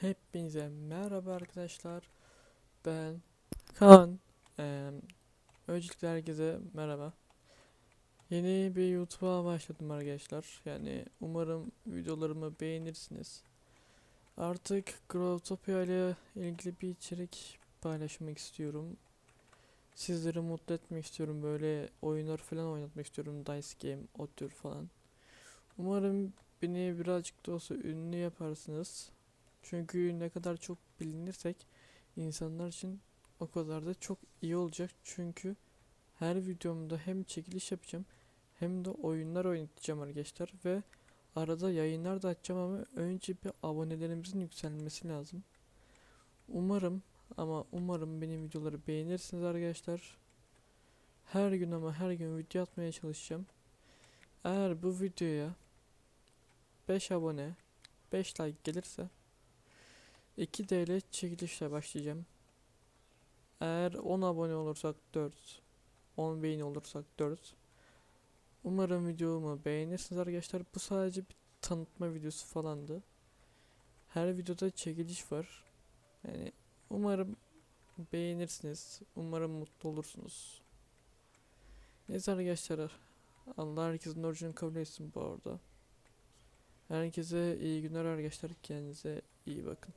Hepinize merhaba arkadaşlar. Ben Kaan. Eee öncelikle herkese merhaba. Yeni bir YouTube'a başladım arkadaşlar. Yani umarım videolarımı beğenirsiniz. Artık Growtopia ile ilgili bir içerik paylaşmak istiyorum. Sizleri mutlu etmek istiyorum. Böyle oyunlar falan oynatmak istiyorum. Dice Game, o tür falan. Umarım beni birazcık da olsa ünlü yaparsınız. Çünkü ne kadar çok bilinirsek insanlar için o kadar da çok iyi olacak. Çünkü her videomda hem çekiliş yapacağım hem de oyunlar oynatacağım arkadaşlar ve arada yayınlar da açacağım ama önce bir abonelerimizin yükselmesi lazım. Umarım ama umarım benim videoları beğenirsiniz arkadaşlar. Her gün ama her gün video atmaya çalışacağım. Eğer bu videoya 5 abone 5 like gelirse 2 TL çekilişle başlayacağım. Eğer 10 abone olursak 4, 10 beğeni olursak 4. Umarım videomu beğenirsiniz arkadaşlar. Bu sadece bir tanıtma videosu falandı. Her videoda çekiliş var. Yani umarım beğenirsiniz. Umarım mutlu olursunuz. Neyse arkadaşlar. Allah herkesin orucunu kabul etsin bu arada. Herkese iyi günler arkadaşlar. Kendinize iyi bakın.